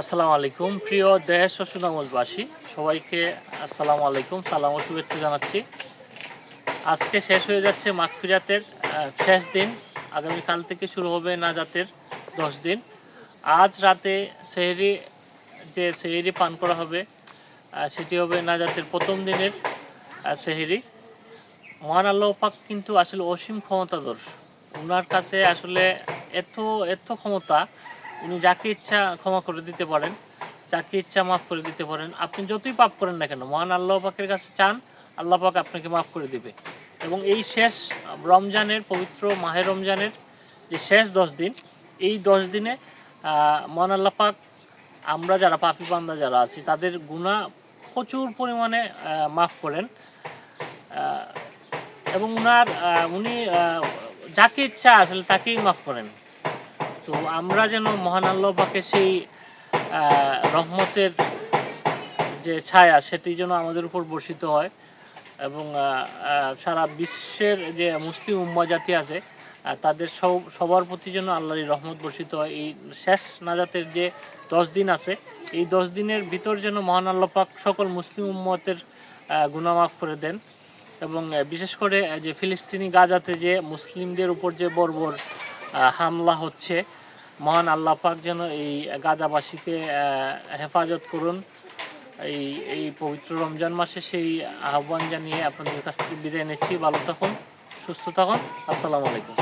আসসালামু আলাইকুম। প্রিয় দেশ ও সুনামজবাসী সবাইকে আসসালামু আলাইকুম। সালাম ও শুভেচ্ছা জানাচ্ছি। আজকে শেষ হয়ে যাচ্ছে মাগফিরাতের শেষ দিন। আগামীকাল থেকে শুরু হবে নাজাতের দশ দিন। আজ রাতে সেহেরি, যে সেহেরি পান করা হবে সেটি হবে নাজাতের প্রথম দিনের সেহেরি। মহান আল্লাহ পাক কিন্তু আসলে অসীম ক্ষমতাধর। ওনার কাছে আসলে এত এত ক্ষমতা উনি যাকে ইচ্ছা ক্ষমা করে দিতে পারেন, যাকে ইচ্ছা মাফ করে দিতে পারেন, আপনি যতই পাপ করেন না কেন, মহান আল্লাহ পাকের কাছে চান, আল্লাহ পাক আপনাকে মাফ করে দিবে। এবং এই শেষ রমজানের, পবিত্র মাহে রমজানের যে শেষ দশ দিন, এই দশ দিনে মহান আল্লাহ পাক আমরা যারা পাপি বান্দা যারা আছি, তাদের গুণা প্রচুর পরিমাণে মাফ করেন। এবং উনার উনি যাকে ইচ্ছা আসলে তাকেই মাফ করেন। তো আমরা যেন মহান আল্লাহ পাকে সেই রহমতের যে ছায়া সেটি যেন আমাদের উপর বর্ষিত হয় এবং সারা বিশ্বের যে মুসলিম উম্মা জাতি আছে তাদের সব, সবার প্রতি যেন আল্লাহর রহমত বর্ষিত হয়। এই শেষ নাজাতের যে দশ দিন আছে, এই দশ দিনের ভিতর যেন মহান আল্লাহ পাক সকল মুসলিম উম্মতের গুণামাফ করে দেন এবং বিশেষ করে যে ফিলিস্তিনি গাজাতে যে মুসলিমদের উপর যে বর্বর হামলা হচ্ছে। মহান আল্লাহ পাক যেন এই গাজাবাসীকে হেফাজত করুন। এই এই পবিত্র রমজান মাসে সেই আহ্বান জানিয়ে আপনাদের কাছ থেকে বিদায় নিচ্ছি। ভালো থাকুন, সুস্থ থাকুন। আসসালামু আলাইকুম।